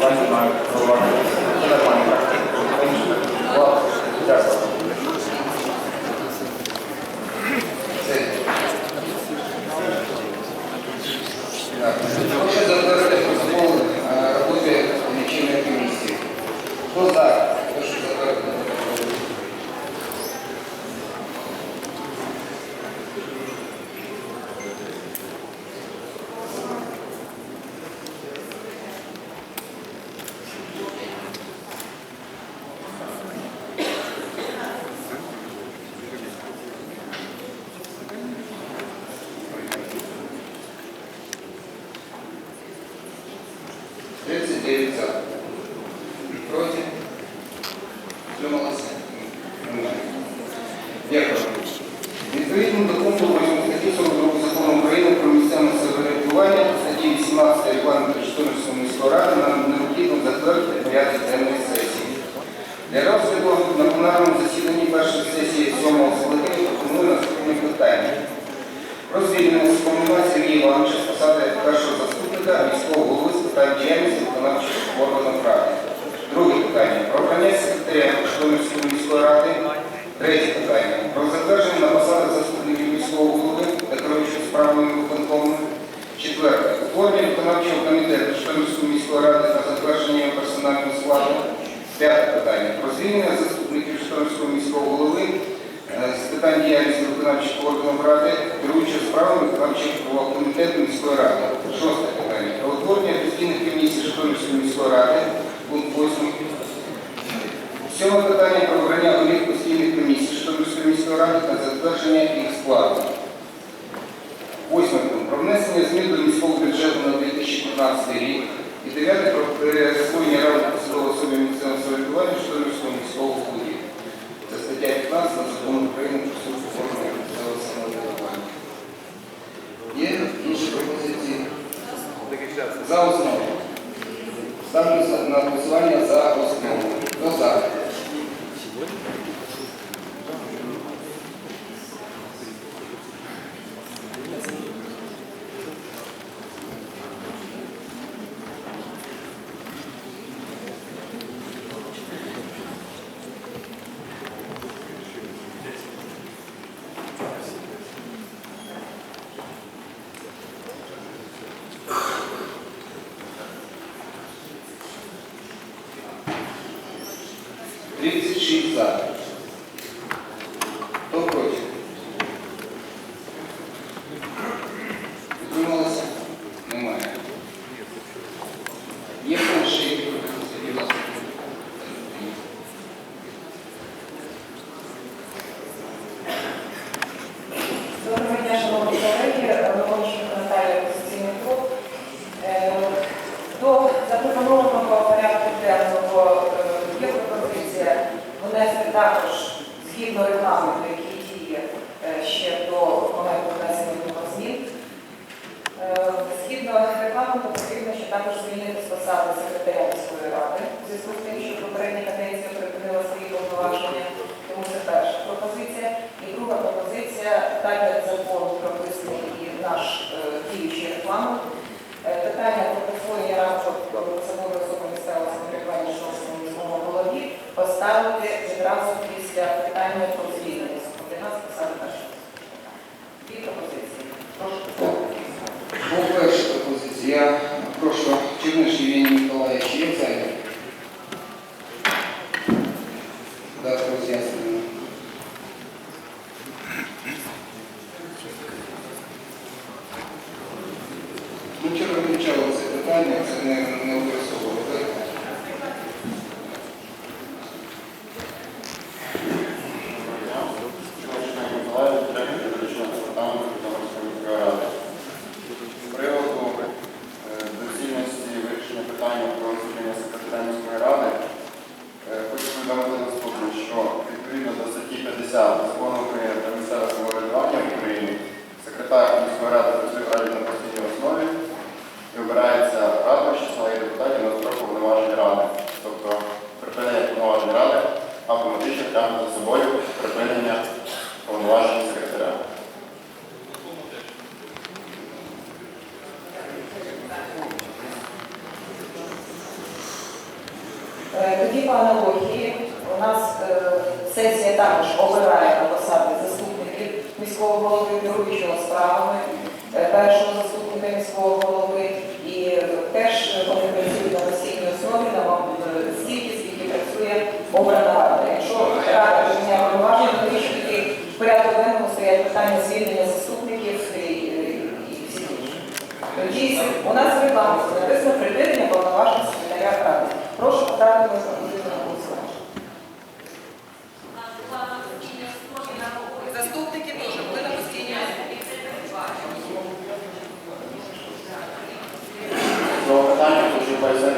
голосування на голосування. Засіданні першої сесії 7 скликання пропоную наступні питання. Про звільнення повноважень Сергія Івановича з посади першого заступника міського голови з питань діяльності виконавчих органів ради. Друге питання. Про обрання секретаря Житомирської міської ради. Третє питання. Про затвердження на посадах заступників міського голови та керуючих справами виконкому. Четверте. Утворення виконавчого комітету Житомирської міської ради та затвердження персонального складу. П'яте питання. Про звільнення заступників Житомирського міського голови е, з питань діяльності виконавчих органів ради, керуючого справами виконавчого комітету міської ради. Шосте питання. Про утворення постійних комісій Житомирської міської ради. Пункт 8. Сьоме питання про обрання голів постійних комісій Житомирської міської ради та затвердження їх складу. Восьме пункт. Про внесення змін до міського бюджету на 2015 рік. І дев'яте про пересвоєння рад посадової особи місцевого самоврядування Житомирського слово голови. Це стаття 15 закону України про службу органів місцевого самоврядування. Є інші пропозиції? За основу. Ставлю на голосування за основу. Хто за? existir, x, поставите здравството ставите градското изгледање консилирање со компетентност за И пропозиција. Прошло. Колку е што позиција? Прошло, и також обирає на посади заступників міського голови, керуючого справами е, першого заступника міського голови і теж вони працюють на постійній основі на е, стільки, скільки працює обрана рада. Якщо рада прийняла повноваження, то є таки в порядку денному стоять питання звільнення заступників і всіх інших. Тоді у нас рекламу написано прийти. by saying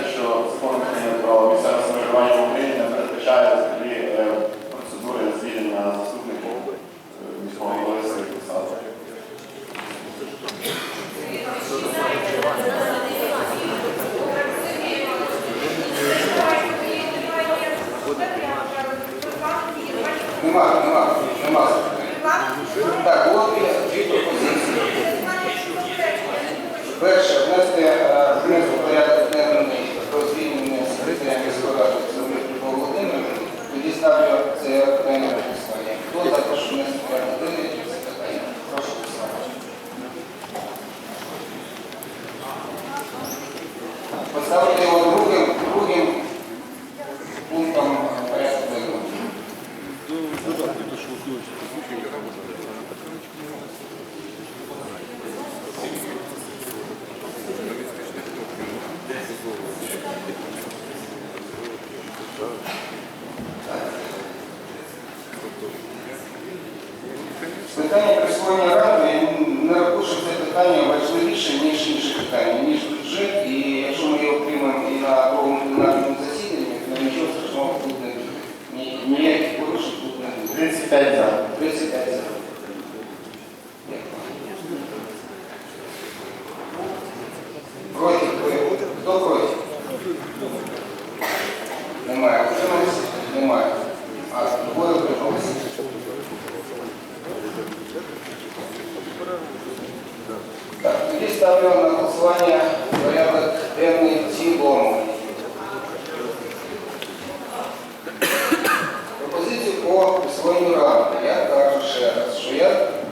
поставити своїм раду. Я кажу ще раз, що я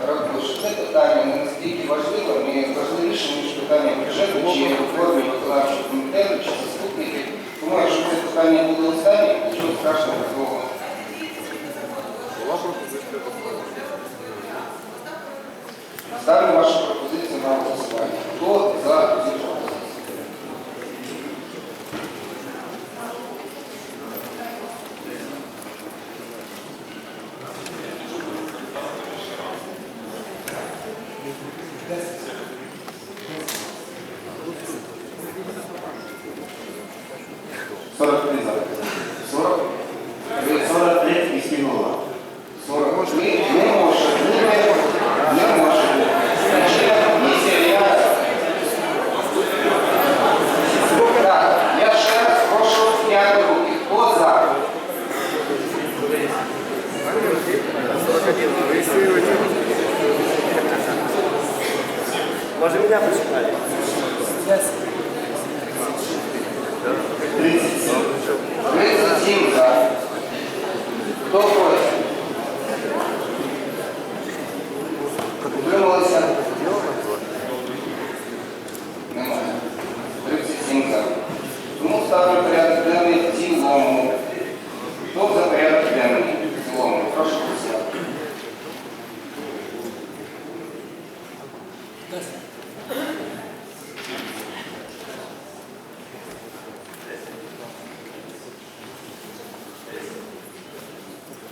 радую, що це питання не настільки важливе, мені важливіше, ніж питання бюджету, чи реформі виконавчого комітету, чи заступників. Тому якщо це питання буде останнє, що страшного такого. Ставлю вашу Може мене почекати?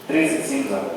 37 за.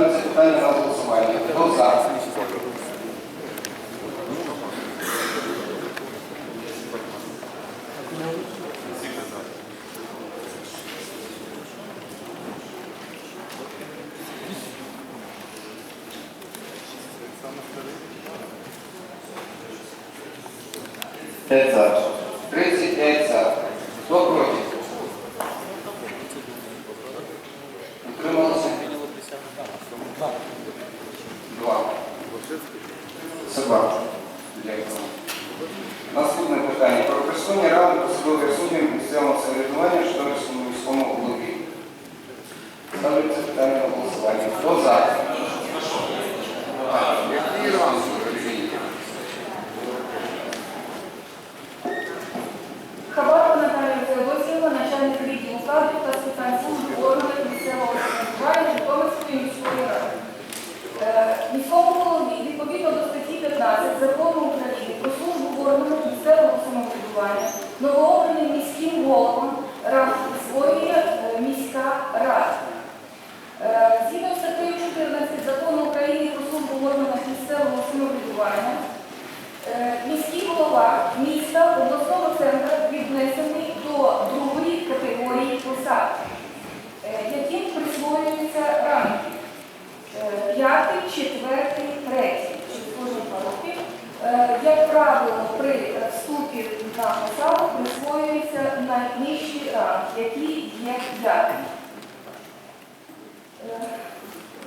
Ставлю це питання на голосування. Хто за? п'ятий, четвертий, третій через кожні два е, як правило, при вступі на посаду присвоюється найнижчий ранг, який є п'ятим. Е,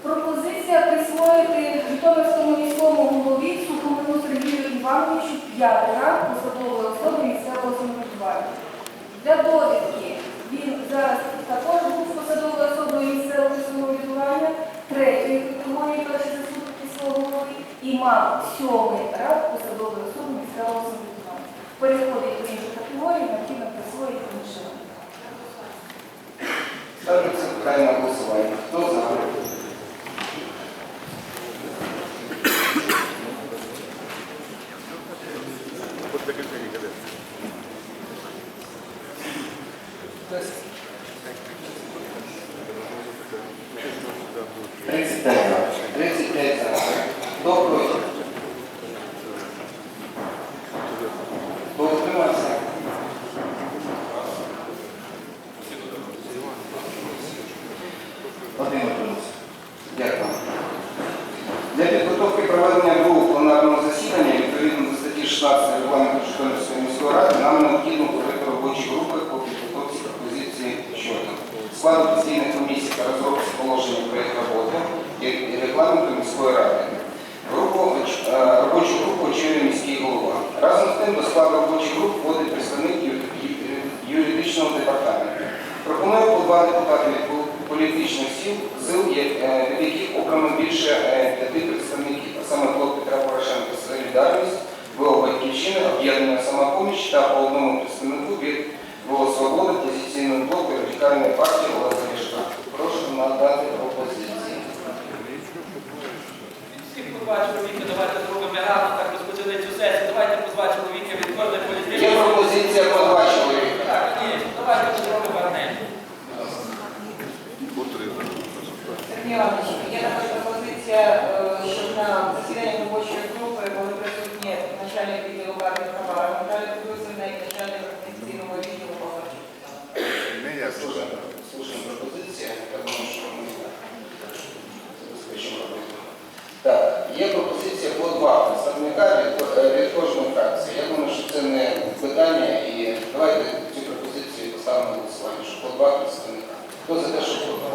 пропозиція присвоїти Житомирському міському голові Сухомину Сергію Івановичу п'ятий ранг посадової особи місцевого самоврядування. Для довідки він зараз також був посадовою особою. і мав сьомий раз посадової особи місцевого самоврядування. Переходить до інших категорій, необхідно присвоїти іншим. Ставиться питання голосування. Хто за?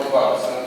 спілкувалися.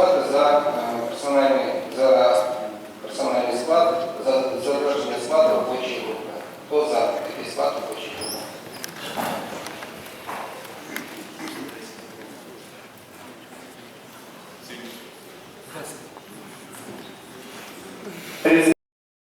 Тоді за е, персональний,